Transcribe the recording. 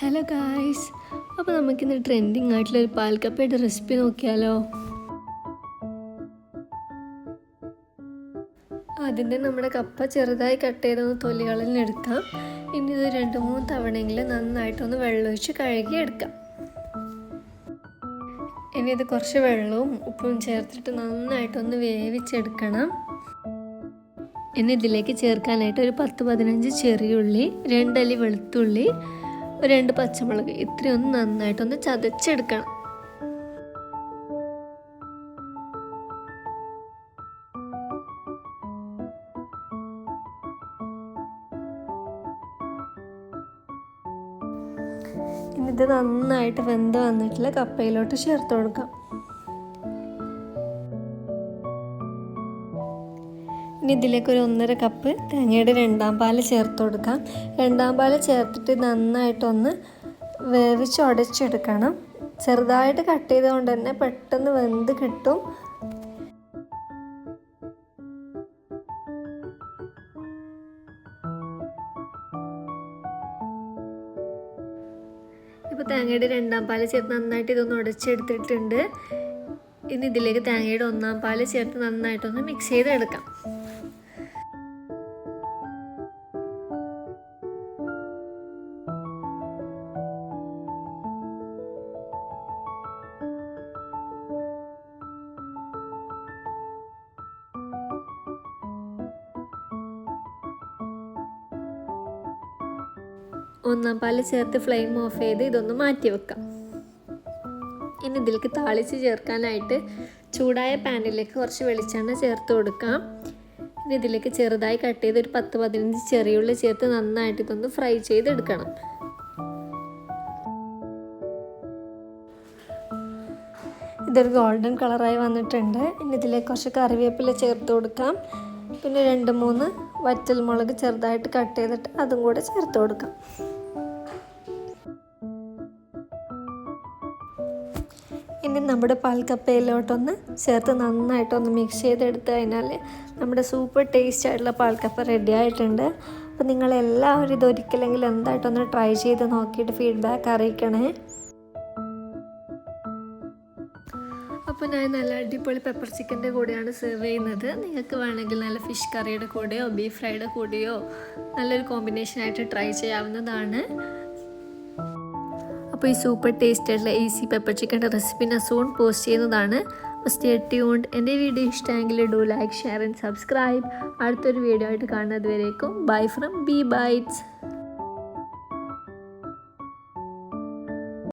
Hello guys അപ്പോൾ നമുക്കിന്ന് trending ആയിട്ടുള്ള ഒരു പാൽക്കപ്പയുടെ റെസിപ്പി നോക്കിയാലോ? അതിന്റെ നമ്മുടെ കപ്പ ചെറുതായി കട്ട് ചെയ്തൊന്ന് എടുക്കാം. ഇനി ഇത് രണ്ട് മൂന്ന് തവണയെങ്കിലും നന്നായിട്ടൊന്ന് വെള്ളമൊഴിച്ച് കഴുകി എടുക്കാം ഇനി ഇത് കുറച്ച് വെള്ളവും ഉപ്പും ചേർത്തിട്ട് നന്നായിട്ടൊന്ന് വേവിച്ചെടുക്കണം. ഇനി ഇതിലേക്ക് ചേർക്കാനായിട്ട് ഒരു പത്ത് പതിനഞ്ച് ചെറിയുള്ളി രണ്ടലി വെളുത്തുള്ളി ഒരു രണ്ട് പച്ചമുളക് ഇത്രയൊന്ന് നന്നായിട്ടൊന്ന് ചതച്ചെടുക്കണം. ഇത് നന്നായിട്ട് വെന്ത് വന്നിട്ടുള്ള കപ്പയിലോട്ട് ചേർത്ത് കൊടുക്കാം. ഇനി ഇതിലേക്ക് ഒരു ഒന്നര കപ്പ് തേങ്ങയുടെ രണ്ടാം പാൽ ചേർത്ത് കൊടുക്കാം. രണ്ടാം പാൽ ചേർത്തിട്ട് നന്നായിട്ടൊന്ന് വേവിച്ച് ഉടച്ചെടുക്കണം ചെറുതായിട്ട് കട്ട് ചെയ്തുകൊണ്ട് തന്നെ പെട്ടെന്ന് വെന്ത് കിട്ടും. ഇപ്പോൾ തേങ്ങയുടെ രണ്ടാം പാൽ ചേർത്ത് നന്നായിട്ട് ഇതൊന്ന് ഉടച്ചെടുത്തിട്ടുണ്ട് ഇനി ഇതിലേക്ക് തേങ്ങയുടെ ഒന്നാം പാൽ ചേർത്ത് നന്നായിട്ടൊന്ന് മിക്സ് ചെയ്തെടുക്കാം. ഒന്നാം പാൽ ചേർത്ത് ഫ്ലെയിം ഓഫ് ചെയ്ത് ഇതൊന്ന് മാറ്റി വെക്കാം. ഇനി ഇതിലേക്ക് താളിച്ച് ചേർക്കാനായിട്ട് ചൂടായ പാനിലേക്ക് കുറച്ച് വെളിച്ചെണ്ണ ചേർത്ത് കൊടുക്കാം. ഇനി ഇതിലേക്ക് ചെറുതായി കട്ട് ചെയ്ത് ഒരു പത്ത് പതിനഞ്ച് ചെറിയുള്ളി ചേർത്ത് നന്നായിട്ട് ഇതൊന്ന് ഫ്രൈ ചെയ്തെടുക്കണം. ഇതൊരു ഗോൾഡൻ കളറായി വന്നിട്ടുണ്ട്. ഇനി ഇതിലേക്ക് കുറച്ച് കറിവേപ്പില ചേർത്ത് കൊടുക്കാം. പിന്നെ രണ്ട് മൂന്ന് വറ്റൽ മുളക് ചെറുതായിട്ട് കട്ട് ചെയ്തിട്ട് അതും കൂടെ ചേർത്ത് കൊടുക്കാം. ഇനി നമ്മുടെ പാൽക്കപ്പയിലോട്ടൊന്ന് ചേർത്ത് നന്നായിട്ടൊന്ന് മിക്സ് ചെയ്തെടുത്ത് കഴിഞ്ഞാൽ നമ്മുടെ സൂപ്പർ ടേസ്റ്റ് ആയിട്ടുള്ള പാൽക്കപ്പ റെഡി ആയിട്ടുണ്ട്. അപ്പോൾ നിങ്ങളെല്ലാവരും ഇതൊരിക്കലെങ്കിലും എന്തായിട്ടൊന്ന് ട്രൈ ചെയ്ത് നോക്കിയിട്ട് ഫീഡ്ബാക്ക് അറിയിക്കണേ. അപ്പോൾ ഞാൻ നല്ല അടിപൊളി പെപ്പർ ചിക്കന്റെ കൂടെയാണ് സെർവ് ചെയ്യുന്നത്. നിങ്ങൾക്ക് വേണമെങ്കിൽ നല്ല ഫിഷ് കറിയുടെ കൂടെയോ ബീഫ് ഫ്രൈയുടെ കൂടെയോ നല്ലൊരു കോമ്പിനേഷനായിട്ട് ട്രൈ ചെയ്യാവുന്നതാണ്. അപ്പോൾ ഈ സൂപ്പർ ടേസ്റ്റ് ആയിട്ടുള്ള ഈസി പെപ്പർ ചിക്കന്റെ റെസിപ്പി ഞാൻ സൂൺ പോസ്റ്റ് ചെയ്യുന്നതാണ്. അപ്പോൾ സ്റ്റേ ട്യൂൺഡ് എന്റെ വീഡിയോ ഇഷ്ടമെങ്കിൽ do like share and subscribe. അടുത്തൊരു വീഡിയോ ആയിട്ട് കാണുന്നത് വരേക്കും. Bye from B bites.